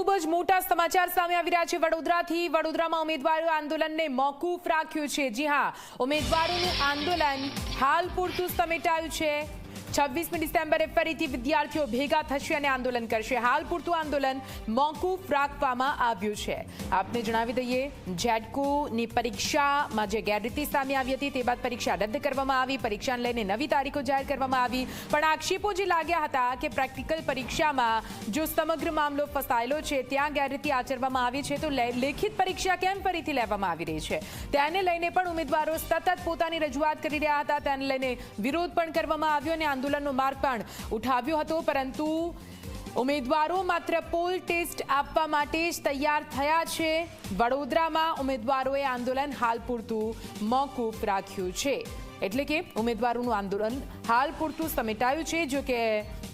ખૂબ જ મોટા સમાચાર સામે આવી રહ્યા છે વડોદરાથી. વડોદરામાં ઉમેદવારો આંદોલનને મોકૂફ રાખ્યું છે. જી હા, ઉમેદવારોનું આંદોલન હાલ પૂરતું સમેટાયું છે. છવ્વીસમી ડિસેમ્બરે ફરીથી વિદ્યાર્થીઓ ભેગા થશે અને આંદોલન કરશે. હાલ પૂરતું આંદોલન મોકૂફ રાખવામાં આવ્યું છે. આપને જણાવી દઈએ જેડકોની પરીક્ષામાં જે ગેરરીતિ સામે આવી હતી તે બાદ પરીક્ષા રદ કરવામાં આવી, પરીક્ષાને લઈને નવી તારીખો જાહેર કરવામાં આવી. પણ આક્ષેપો જે લાગ્યા હતા કે પ્રેક્ટિકલ પરીક્ષામાં જો સમગ્ર મામલો ફસાયેલો છે, ત્યાં ગેરરીતિ આચરવામાં આવી છે, તો લેખિત પરીક્ષા કેમ ફરીથી લેવામાં આવી રહી છે? તેને લઈને પણ ઉમેદવારો સતત પોતાની રજૂઆત કરી રહ્યા હતા. તેને લઈને વિરોધ પણ કરવામાં આવ્યો અને આંદોલનનો માર્ગ પણ ઉઠાવ્યો હતો, પરંતુ ઉમેદવારો માત્ર પોલ ટેસ્ટ આપવા માટે જ તૈયાર થયા છે. વડોદરામાં ઉમેદવારોએ આંદોલન હાલ પૂરતું મોકૂફ રાખ્યું છે. એટલે કે ઉમેદવારોનું આંદોલન હાલ પૂરતું સમેટાયું છે જો કે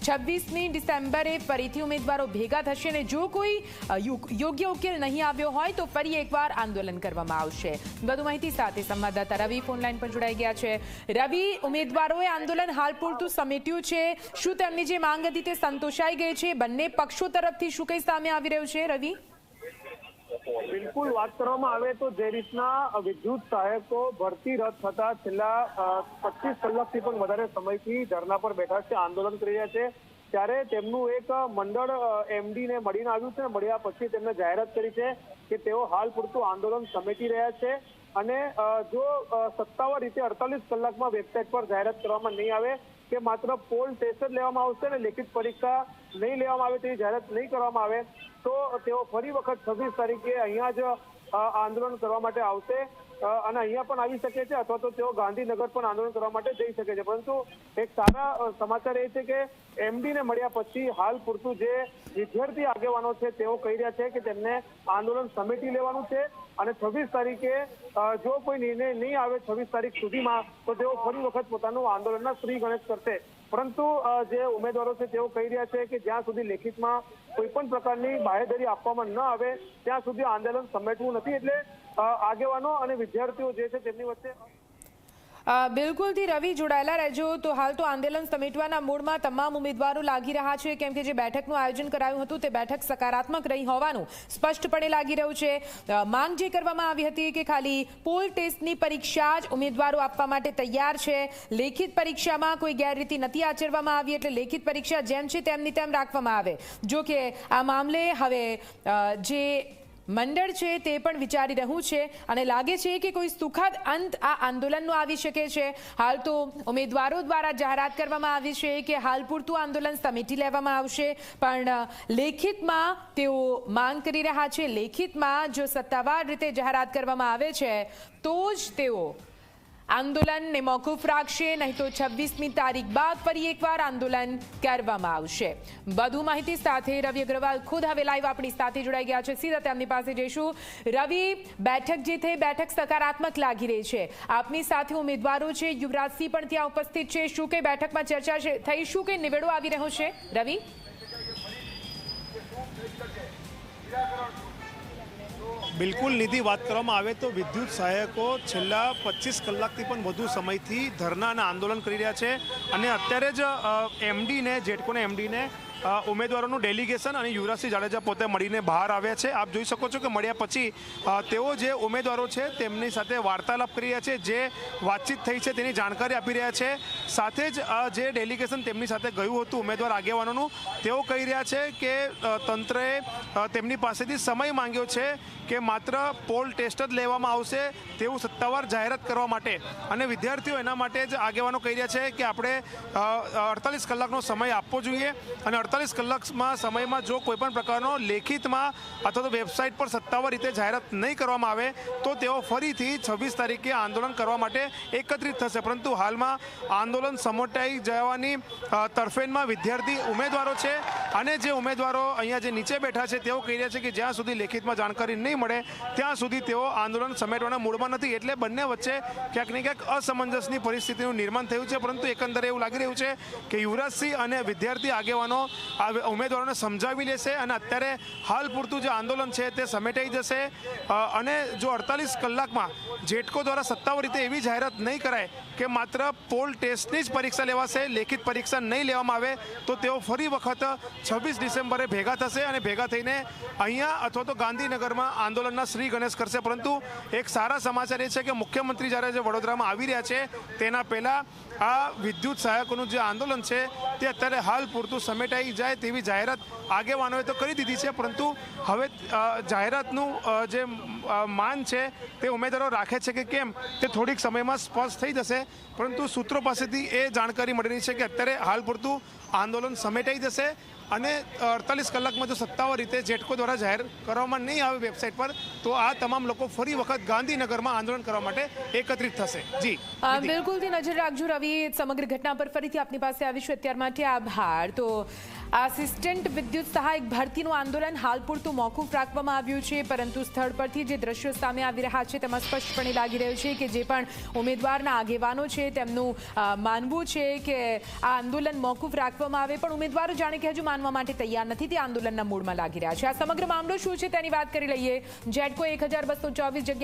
છવ્વીસમી ડિસેમ્બરે ફરીથી ઉમેદવારો ભેગા થશે અને જો કોઈ યોગ્ય ઉકેલ નહીં આવ્યો હોય તો ફરી એકવાર આંદોલન કરવામાં આવશે. વધુ માહિતી સાથે સંવાદદાતા રવિ ફોનલાઈન પર જોડાઈ ગયા છે. રવિ, ઉમેદવારોએ આંદોલન હાલ પૂરતું સમેટ્યું છે. શું તેમની જે માંગ હતી તે સંતોષાઈ ગઈ છે? બંને પક્ષો તરફથી શું કંઈ સામે આવી રહ્યું છે, રવિ? બિલકુલ વાત કરવામાં આવે તો જે રીતના વિદ્યુત સહાયકો ભરતી રદ થતા છેલ્લા પચીસ કલાકથી પણ વધારે સમયથી ધરના પર બેઠા છે, આંદોલન કરી રહ્યા છે. ત્યારે તેમનું એક મંડળ એમડી ને મળીને આવ્યું છે, મળ્યા પછી તેમને જાહેરાત કરી છે કે તેઓ હાલ પૂરતું આંદોલન સમેટી રહ્યા છે. અને જો સત્તાવાર રીતે અડતાલીસ કલાકમાં વેબસાઇટ પર જાહેરાત કરવામાં નહીં આવે કે માત્ર પોલ ટેસ્ટ લેવામાં આવશે અને લેખિત પરીક્ષા નહીં લેવામાં આવે તેવી જાહેરાત નહીં કરવામાં આવે, તો તેઓ ફરી વખત છવ્વીસ તારીખે અહીંયા જ આંદોલન કરવા માટે આવશે. અને અહીંયા પણ આવી શકે છે અથવા તો તેઓ ગાંધીનગર પણ આંદોલન કરવા માટે જઈ શકે છે. પરંતુ એક સારા સમાચાર એ છે કે એમડી ને મળ્યા પછી હાલ પૂરતું જે વિદ્યાર્થી આગેવાનો છે તેઓ કહી રહ્યા છે કે તેમને આંદોલન સમેટી લેવાનું છે અને છવ્વીસ તારીખે જો કોઈ નિર્ણય નહીં આવે છવ્વીસ તારીખ સુધીમાં, તો તેઓ ફરી વખત પોતાનું આંદોલનના શ્રી ગણેશ કરશે. પરંતુ જે ઉમેદવારો છે તેઓ કહી રહ્યા છે કે જ્યાં સુધી લેખિતમાં કોઈ પણ પ્રકારની બાહેધરી આપવામાં ન આવે, ત્યાં સુધી આંદોલન સમેટવું નથી. એટલે આગેવાનો અને વિદ્યાર્થીઓ જે છે તેમની વચ્ચે બિલકુલથી રવિ જોડાયેલા રહેજો. તો હાલ તો આંદોલન સમેટવાના મૂળમાં તમામ ઉમેદવારો લાગી રહ્યા છે. કેમ કે જે બેઠકનું આયોજન કરાયું હતું તે બેઠક સકારાત્મક રહી હોવાનું સ્પષ્ટપણે લાગી રહ્યું છે. માંગ જે કરવામાં આવી હતી કે ખાલી પોલ ટેસ્ટની પરીક્ષા જ ઉમેદવારો આપવા માટે તૈયાર છે. લેખિત પરીક્ષામાં કોઈ ગેરરીતિ નથી આચરવામાં આવી એટલે લેખિત પરીક્ષા જેમ છે તેમની તેમ રાખવામાં આવે. જો કે આ મામલે હવે જે મંડળ છે તે પણ વિચારી રહ્યું છે અને લાગે છે કે કોઈ સુખદ અંત આ આંદોલનનો આવી શકે છે. હાલ તો ઉમેદવારો દ્વારા જાહેરાત કરવામાં આવી છે કે હાલ પૂરતું આંદોલન સમેટી લેવામાં આવશે, પણ લેખિતમાં તેઓ માંગ કરી રહ્યા છે. લેખિતમાં જો સત્તાવાર રીતે જાહેરાત કરવામાં આવે છે, તો જ તેઓ આંદોલનને મોકૂફ રાખશે, નહીં તો છવ્વીસમી તારીખ બાદ ફરી એકવાર આંદોલન કરવામાં આવશે. વધુ માહિતી સાથે રવિ અગ્રવાલ ખુદ હવે લાઈવ આપણી સાથે જોડાઈ ગયા છે. સીધા તેમની પાસે જઈશું. રવિ, બેઠક જે થઈ બેઠક સકારાત્મક લાગી રહી છે. આપની સાથે ઉમેદવારો છે. યુવરાજસિંહ પણ ત્યાં ઉપસ્થિત છે. શું કે બેઠકમાં ચર્ચા થઈ શું કે નિવેડો આવી રહ્યો છે? રવિ? બિલકુલ નિધિ વાત કરવામાં આવે તો વિદ્યુત સહાયકો છેલ્લા પચીસ કલાકથી પણ વધુ સમયથી ધરના અને આંદોલન કરી રહ્યા છે. અને અત્યારે જ એમડીને, જેટકોને એમડીને ઉમેદવારોનું ડેલિગેશન અને યુવરાજસિંહ જાડેજા પોતે મળીને બહાર આવ્યા છે. આપ જોઈ શકો છો કે મળ્યા પછી તેઓ જે ઉમેદવારો છે તેમની સાથે વાર્તાલાપ કરી રહ્યા છે, જે વાતચીત થઈ છે તેની જાણકારી આપી રહ્યા છે. સાથે જ જે ડેલિગેશન તેમની સાથે ગયું હતું, ઉમેદવાર આગેવાનોનું, તેઓ કહી રહ્યા છે કે તંત્રએ તેમની પાસેથી સમય માંગ્યો છે કે માત્ર પોલ ટેસ્ટ જ લેવામાં આવશે તેવું સત્તાવાર જાહેરાત કરવા માટે. અને વિદ્યાર્થીઓ એના માટે જ આગેવાનો કહી રહ્યા છે કે આપણે અડતાલીસ કલાકનો સમય આપવો જોઈએ અને અડતાલીસ કલાકમાં સમયમાં જો કોઈ પણ પ્રકારનો લેખિતમાં અથવા તો વેબસાઇટ પર સત્તાવાર રીતે જાહેરાત નહીં કરવામાં આવે, તો તેઓ ફરીથી છવ્વીસ તારીખે આંદોલન કરવા માટે એકત્રિત થશે. પરંતુ હાલમાં આંદોલન સમોટાઈ જવાની તરફેણમાં વિદ્યાર્થી ઉમેદવારો છે. અને જે ઉમેદવારો અહીંયા જે નીચે બેઠા છે, તેઓ કહી રહ્યા છે કે જ્યાં સુધી લેખિતમાં જાણકારી નહીં મળે, ત્યાં સુધી તેઓ આંદોલન સમેટવાના મૂડમાં નથી. એટલે બંને વચ્ચે ક્યાંક ને ક્યાંક અસમંજસની પરિસ્થિતિનું નિર્માણ થયું છે, પરંતુ એકંદરે એવું લાગી રહ્યું છે કે યુવરાજસિંહ અને વિદ્યાર્થી આગેવાનો આ ઉમેદવારોને સમજાવી લેશે અને અત્યારે હાલ પૂરતું જે આંદોલન છે, તે સમેટાઈ જશે. અને જો અડતાલીસ કલાકમાં જેટકો દ્વારા સત્તાવાર રીતે એવી જાહેરાત નહીં કરાય કે માત્ર પોલ ટેસ્ટની જ પરીક્ષા લેવાશે, લેખિત પરીક્ષા નહીં લેવામાં આવે, તો તેઓ ફરી વખત છવ્વીસ ડિસેમ્બરે ભેગા થશે અને ભેગા થઈને અહીંયા અથવા તો ગાંધીનગરમાં આંદોલનના શ્રી ગણેશ કરશે. પરંતુ એક સારા સમાચાર એ છે કે મુખ્યમંત્રી જ્યારે જે વડોદરામાં આવી રહ્યા છે, તેના પહેલાં આ વિદ્યુત સહાયકોનું જે આંદોલન છે, તે અત્યારે હાલ પૂરતું સમેટાઈ જાય તેવી જાહેરાત આગેવાનોએ તો કરી દીધી છે. પરંતુ હવે જાહેરાતનું જે માન છે, તે ઉમેદવારો રાખે છે કે કેમ, તે થોડીક સમયમાં સ્પષ્ટ થઈ જશે. પરંતુ સૂત્રો પાસેથી એ જાણકારી મળી રહી છે કે અત્યારે હાલ પૂરતું આંદોલન સમેટાઈ જશે અને અડતાલીસ કલાકમાં જો સત્તાવાર રીતે જેટકો દ્વારા જાહેર કરવામાં નહીં આવે વેબસાઇટ પર તો આ તમામ લોકો ફરી વખત ગાંધીનગરમાં આંદોલન કરવા માટે એકત્રિત થશે. જી. બિલકુલથી નજર રાખજો રવિ સમગ્ર ઘટના પર ફરીથી આપની પાસે આવીશું. અત્યાર માટે આભાર. તો આસિસ્ટન્ટ વિદ્યુત સહાયક ભરતીનું આંદોલન હાલ પૂરતું મોકૂફ રાખવામાં આવ્યું છે પરંતુ સ્થળ પરથી જે દ્રશ્યો સામે આવી રહ્યા છે તેમાં સ્પષ્ટપણે લાગી રહ્યું છે કે જે પણ ઉમેદવારના આગેવાનો છે તેમનું માનવું છે કે આ આંદોલન મોકૂફ રાખવામાં આવે પણ ઉમેદવારો જાણે કે હજુ માનવા માટે તૈયાર નથી તે આંદોલનના મૂળમાં લાગી રહ્યા છે. આ સમગ્ર મામલો શું છે તેની વાત કરી લઈએ. જેટકો એક હજાર બસો ચોવીસ જગ્યા